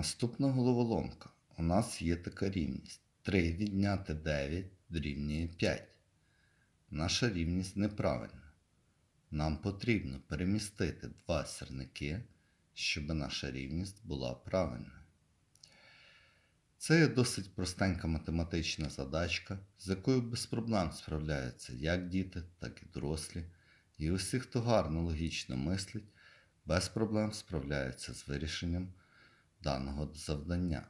наступна головоломка. У нас є така рівність. 3 відняти 9 дорівнює 5. Наша рівність неправильна. Нам потрібно перемістити два сірники, щоб наша рівність була правильною. Це є досить простенька математична задачка, з якою без проблем справляються як діти, так і дорослі. І усі, хто гарно логічно мислить, без проблем справляються з вирішенням даного завдання.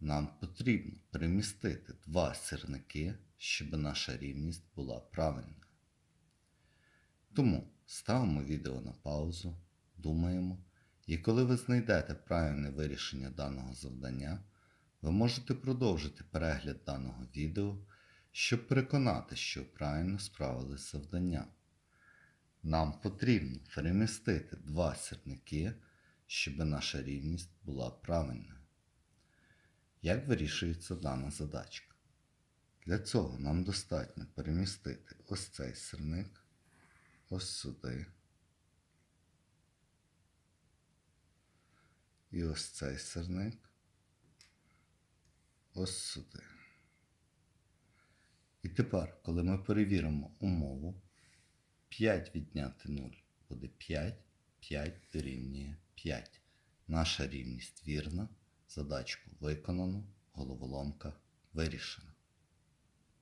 Нам потрібно перемістити два сірники, щоб наша рівність була правильною. Тому ставимо відео на паузу, думаємо, і коли ви знайдете правильне вирішення даного завдання, ви можете продовжити перегляд даного відео, щоб переконати, що правильно справились з завданням. Нам потрібно перемістити два сірники, щоб наша рівність була правильною. Як вирішується дана задачка? Для цього нам достатньо перемістити ось цей сирник ось сюди. І ось цей сирник ось сюди. І тепер, коли ми перевіримо умову, 5 відняти 0 буде 5, 5 дорівнює 5. Наша рівність вірна, задачку виконано, головоломка вирішена.